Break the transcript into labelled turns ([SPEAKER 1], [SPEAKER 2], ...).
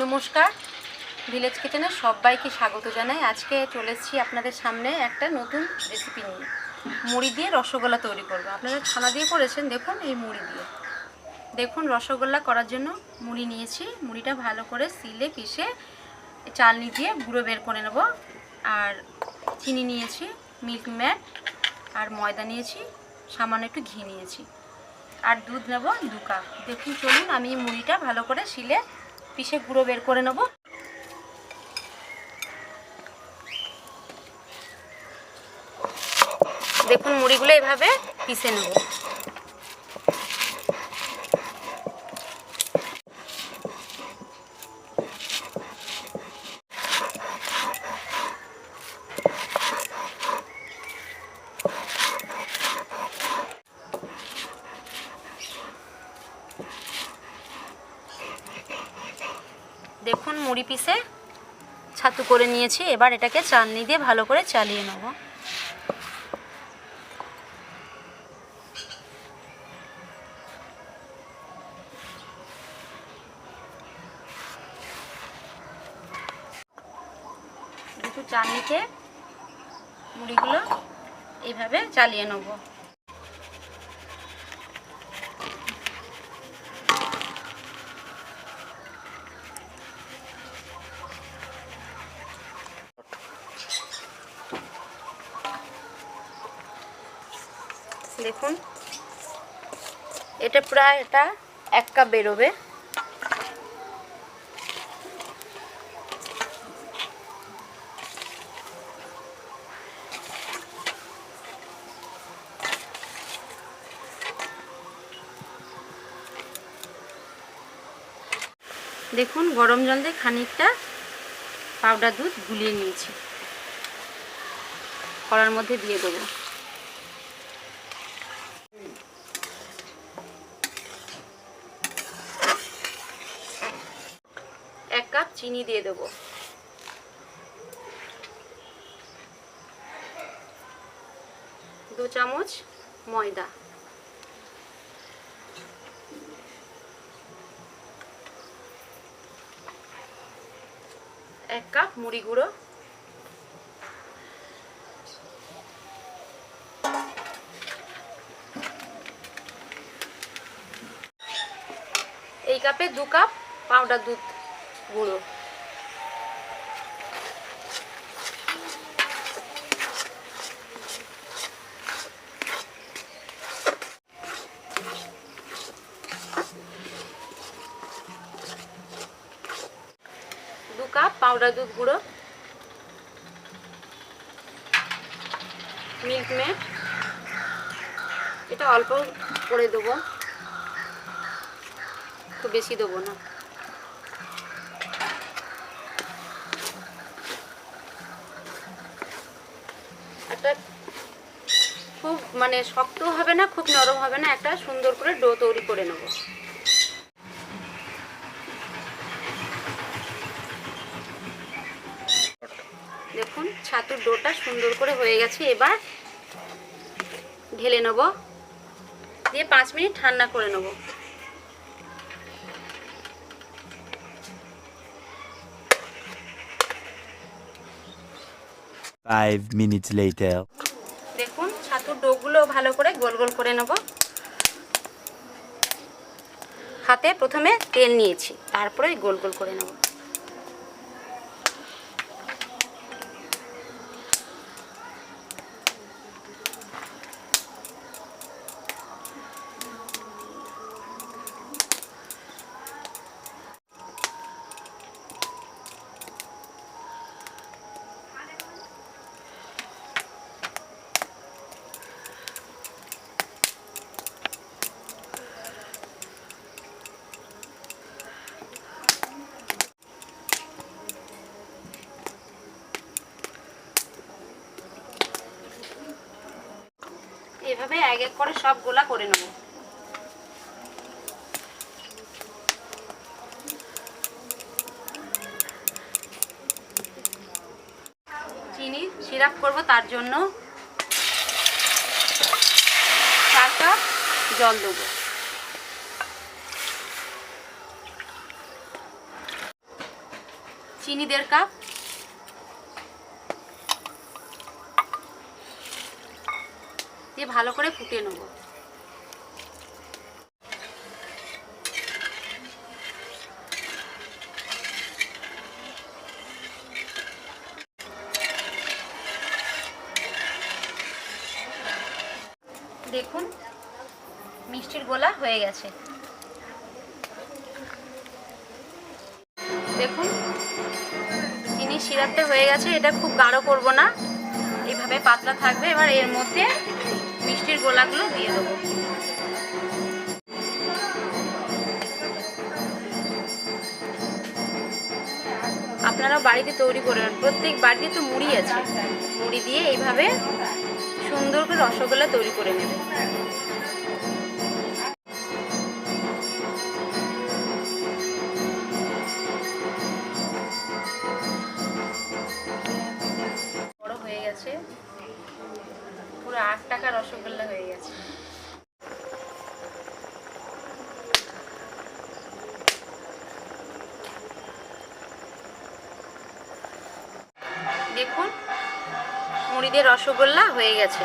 [SPEAKER 1] নমস্কার। ভিলেজ কিচেনে সবাইকে স্বাগত জানাই। আজকে চলে এসেছি আপনাদের সামনে একটা নতুন রেসিপি নিয়ে। মুড়ি দিয়ে রসগোল্লা তৈরি করব। আপনারা ছানা দিয়ে করেছেন, দেখুন এই মুড়ি দিয়ে। দেখুন, রসগোল্লা করার জন্য মুড়ি নিয়েছি। মুড়িটা ভালো করে সিলে, পিষে চালনি দিয়ে গুঁড়ো বের করে নেব। আর চিনি নিয়েছি, মিল্ক ম্যাট, আর ময়দা নিয়েছি, সামান্য একটু ঘি নিয়েছি। আর দুধ নেব দু কাপ। দেখুন, চলুন, আমি মুড়িটা ভালো করে শিলে পিষে গুঁড়ো বের করে নেব। দেখুন মুড়িগুলো এভাবে পিষে নেব। দেখুন, মুড়ি পিসে ছাতু করে নিয়েছি। এবার এটাকে চালনি দিয়ে ভালো করে চালিয়ে নেব। একটু চালনিতে মুড়িগুলো এইভাবে চালিয়ে নেব। দেখুন এটা প্রায় এটা এক কাপ বেরোবে। দেখুন, গরম জল দিয়ে খানিকটা পাউডার দুধ গুলিয়ে নিয়েছি। কড়ার মধ্যে দিয়ে দেবো এক কাপ চিনি দিয়ে দেবো। দু চামচ ময়দা। এক কাপ মুড়ি গুঁড়ো। এই কাপে দু কাপ পাউডার দুধ গুঁড়ো দু কাপ পাউডার দুধ গুঁড়ো। Milk made. এটা অল্প করে দেবো। খুব বেশি দেবো না একটা খুব মানে শক্ত হবে না, খুব নরম হবে না, একটা সুন্দর করে ডো তৈরি করে নেব। দেখুন, ছাতুর ডোটা সুন্দর করে হয়ে গেছে। এবার ঢেলে নেব। দিয়ে পাঁচ মিনিট ঠান্ডা করে নেব।
[SPEAKER 2] Five minutes later.
[SPEAKER 1] ছাতুর ডোগুলো ভালো করে গোল গোল করে নেব। হাতে প্রথমে তেল নিয়েছি, তারপরে গোল গোল করে নেব। এভাবে এক এক করে সব গোলা করে নেব। চিনি সিরাপ করব তার জন্য। চার কাপ জল দেবো। চিনি দেড় কাপ। দিয়ে ভালো করে ফুটিয়ে নেব। দেখুন, মিষ্টির গোলা হয়ে গেছে। দেখুন চিনি সিরাপটা হয়ে গেছে, এটা খুব গাঢ় করব না। এইভাবে পাতলা থাকবে, এবার এর মধ্যে মিষ্টির গোলাগুলো দিয়ে দেবো। আপনারা বাড়িতে তৈরি করবেন প্রত্যেক বাড়িতে তো মুড়ি আছে। মুড়ি দিয়ে এইভাবে সুন্দর করে রসগোল্লা তৈরি করে নেবে পুরো আট টাকা রসগোল্লা হয়ে গেছে। দেখুন মুড়ি দিয়ে রসগোল্লা হয়ে গেছে।